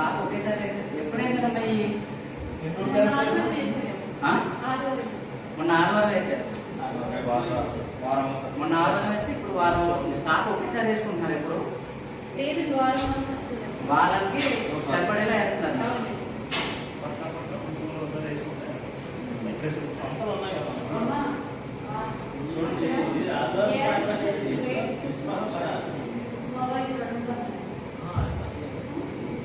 Slab ఒకేసారి వేసారు ఎప్పుడు వేసారమ్మా ఈ ఆ? మొన్న ఆదివారం వేసారు. వారం మొన్న ఆదివారం వేస్తే ఇప్పుడు వారం స్టాక్ ఒకేసారి వేసుకుంటున్నారు ఇప్పుడు వాళ్ళకి సరిపడేలా వేస్తున్నారు.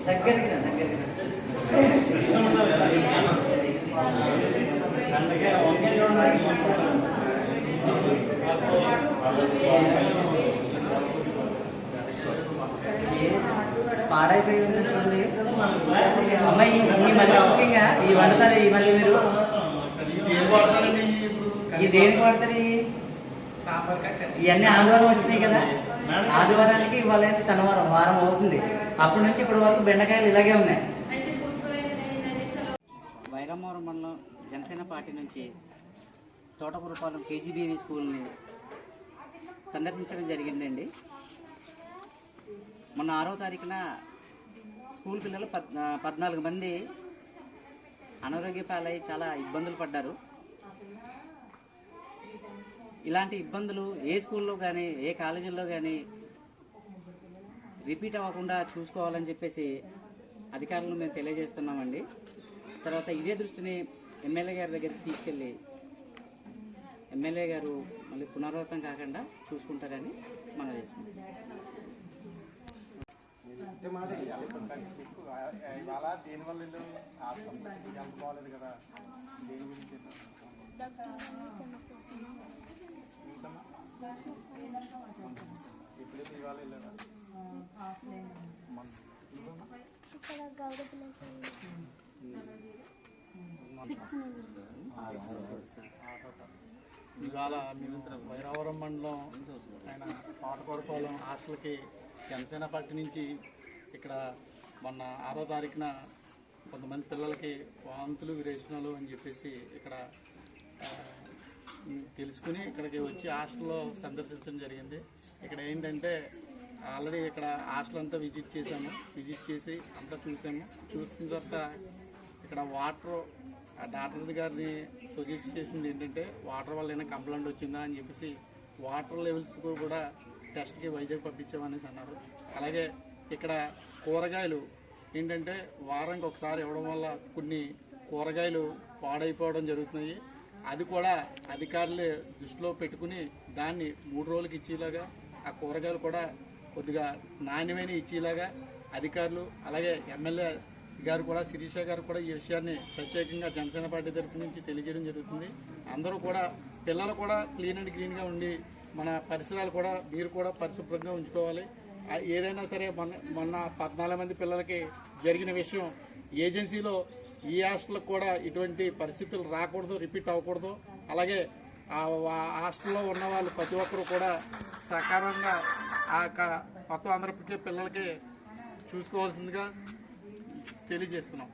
దగ్గరికి రా, దగ్గరికి పాడైపోయి ఉంది చూడండి. అమ్మాయి ఈ మళ్ళీ కుకింగ్ ఈ వండుతారు ఈ మళ్ళీ మీరు. ఏం వాడతారండి ఇప్పుడు ఈ? దేనికి వాడతారు ఇవన్నీ ఆందోళన వచ్చినాయి కదా. ఆదివారానికి ఇవాళ శనివారం వారం అవుతుంది. అప్పటి నుంచి ఇప్పటి వరకు బెండకాయలు ఇలాగే ఉన్నాయి. అంటే వైరమ్మవరం మండలం జనసేన పార్టీ నుంచి తోటకూరపాలెం కేజీబీవీ స్కూల్ని సందర్శించడం జరిగిందండి. మొన్న ఆరో తారీఖున స్కూల్ పిల్లలు పద్ పద్నాలుగు మంది అనారోగ్య పాలై చాలా ఇబ్బందులు పడ్డారు. ఇలాంటి ఇబ్బందులు ఏ స్కూల్లో కానీ ఏ కాలేజీల్లో కానీ రిపీట్ అవ్వకుండా చూసుకోవాలని చెప్పేసి అధికారులను మేము తెలియజేస్తున్నామండి. తర్వాత ఇదే దృష్టిని ఎమ్మెల్యే గారి దగ్గరికి తీసుకెళ్ళి ఎమ్మెల్యే గారు మళ్ళీ పునరావృతం కాకుండా చూసుకుంటారని మనం చేసుకుంటాం ఇవాళ మేము వైరావరం మండలం ఆయన పాటకొరపాలెం హాస్టల్కి జనసేన పార్టీ నుంచి ఇక్కడ మొన్న ఆరో తారీఖున కొంతమంది పిల్లలకి వాంతులు విరేచనాలు అని చెప్పేసి ఇక్కడ తెలుసుకుని ఇక్కడికి వచ్చి హాస్టల్లో సందర్శించడం జరిగింది. ఇక్కడ ఏంటంటే ఆల్రెడీ ఇక్కడ హాస్టల్ అంతా విజిట్ చేశాము. విజిట్ చేసి అంతా చూసాము. చూసిన తర్వాత ఇక్కడ వాటర్ ఆ డాక్టర్ గారిని సజెస్ట్ చేసింది ఏంటంటే వాటర్ వల్ల ఏమైనా కంప్లైంట్ వచ్చిందా? అని చెప్పేసి వాటర్ లెవెల్స్ కూడా టెస్ట్కి వైజాగ్ పంపించామనేసి అన్నారు. అలాగే ఇక్కడ కూరగాయలు ఏంటంటే వారానికి ఒకసారి ఇవ్వడం వల్ల కొన్ని కూరగాయలు పాడైపోవడం జరుగుతున్నాయి. అది కూడా అధికారులు దృష్టిలో పెట్టుకుని దాన్ని మూడు రోజులకి ఇచ్చేలాగా ఆ కూరగాయలు కూడా కొద్దిగా నాణ్యమైన ఇచ్చేలాగా అధికారులు అలాగే ఎమ్మెల్యే గారు కూడా శిరీష గారు కూడా ఈ విషయాన్ని ప్రత్యేకంగా జనసేన పార్టీ తరఫు నుంచి తెలియజేయడం జరుగుతుంది. అందరూ కూడా పిల్లలు కూడా క్లీన్ అండ్ గ్రీన్గా ఉండి మన పరిసరాలు కూడా మీరు కూడా పరిశుభ్రంగా ఉంచుకోవాలి. ఏదైనా సరే మొన్న మొన్న పద్నాలుగు మంది పిల్లలకి జరిగిన విషయం ఏజెన్సీలో ఈ హాస్టల్కి కూడా ఇటువంటి పరిస్థితులు రాకూడదు రిపీట్ అవ్వకూడదు. అలాగే ఆ హాస్టల్లో ఉన్న వాళ్ళు ప్రతి ఒక్కరు కూడా సకాలంగా ఆ యొక్క మొత్తం అందరికీ పిల్లలకి చూసుకోవాల్సిందిగా తెలియజేస్తున్నాం.